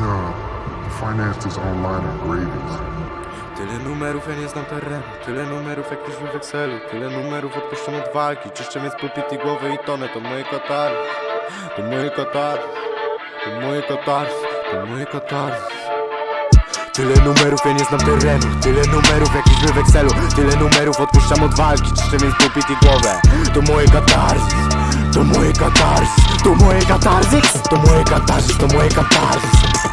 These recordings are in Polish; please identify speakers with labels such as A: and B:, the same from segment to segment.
A: uh, financed his own line of gravies.
B: Tyle numerów, ja nie znam terenu. Tyle numerów, jak piszmy w Excelu. Tyle numerów odpuszczam od walki. Czyszczę więc pulpit i głowę i tonę. To moje katary To moje katary To moje katary To moje katary Tyle numerów, ja nie znam terenu. Tyle numerów, jak piszmy w Excelu. Tyle numerów odpuszczam od walki. Czyszczę więc pulpit i głowę. To moje katarzys To moje katarzys To moje katarzys To moje katarzys To moje katarzys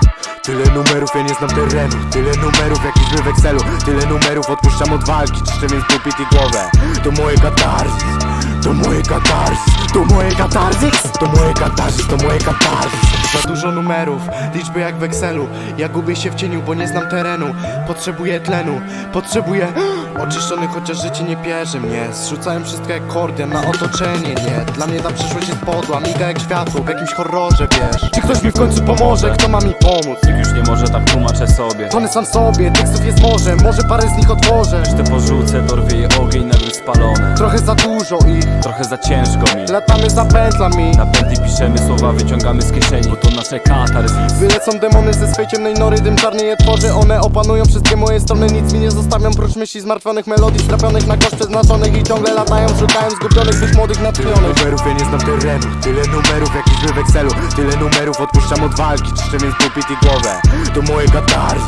B: Tyle numerów, ja nie znam terenu. Tyle numerów, jak piszmy w Excelu Tyle numerów odpuszczam od walki. Czyszczę więc pulpit i głowę. To moje katarzys To moje katarzys To moje katarzys To moje katarzys To moje katarzys Za dużo numerów, liczby jak w Excelu. Ja gubię się w cieniu, bo nie znam terenu. Potrzebuję tlenu, potrzebuję Oczyszczony, chociaż życie nie bierze mnie. Zrzucałem wszystko jak kordian na otoczenie Nie, dla mnie ta przyszłość jest podła Miga jak światło w jakimś horrorze, wiesz. Czy ktoś mi w końcu pomoże? Kto ma mi pomóc?
C: Nikt już nie może tak tłumaczę sobie.
B: Tony sam sobie, tekstów jest morze Może parę z nich otworzę.
C: Te porzucę, dorwie je ogień, nagle spalone.
B: Trochę za dużo ich
C: Trochę za ciężko mi.
B: Latamy za pętlami.
C: Na pętli piszemy słowa, wyciągamy z kieszeni. Bo to nasze katarzys.
B: Wylecą demony ze swej ciemnej nory Dym czarny je tworzy, one opanują wszystkie moje strony Nic mi nie zostawią prócz myśli zmartwionych Melodii strapionych na koszt przeznaczonych I ciągle latają, szukają zgubionych Być młodych natchnionych. Numerów ja nie znam terenu Tyle numerów jak liczby w Excelu Tyle numerów odpuszczam od walki Czyszczę więc pulpit i głowę. To moje katarzys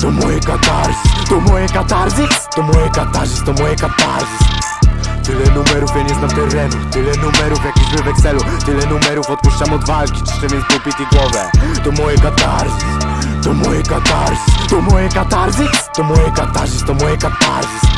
B: To moje katarzys To moje katarzys To moje katarzys To moje katarzys Tyle numerów, ja nie znam terenu. Tyle numerów, jak liczby w Excelu Tyle numerów odpuszczam od walki Czyszczę więc pulpit i głowę. To moje katarzys. To moje katarzys. To moje katarzys. To moje katarzys. To moje katarzys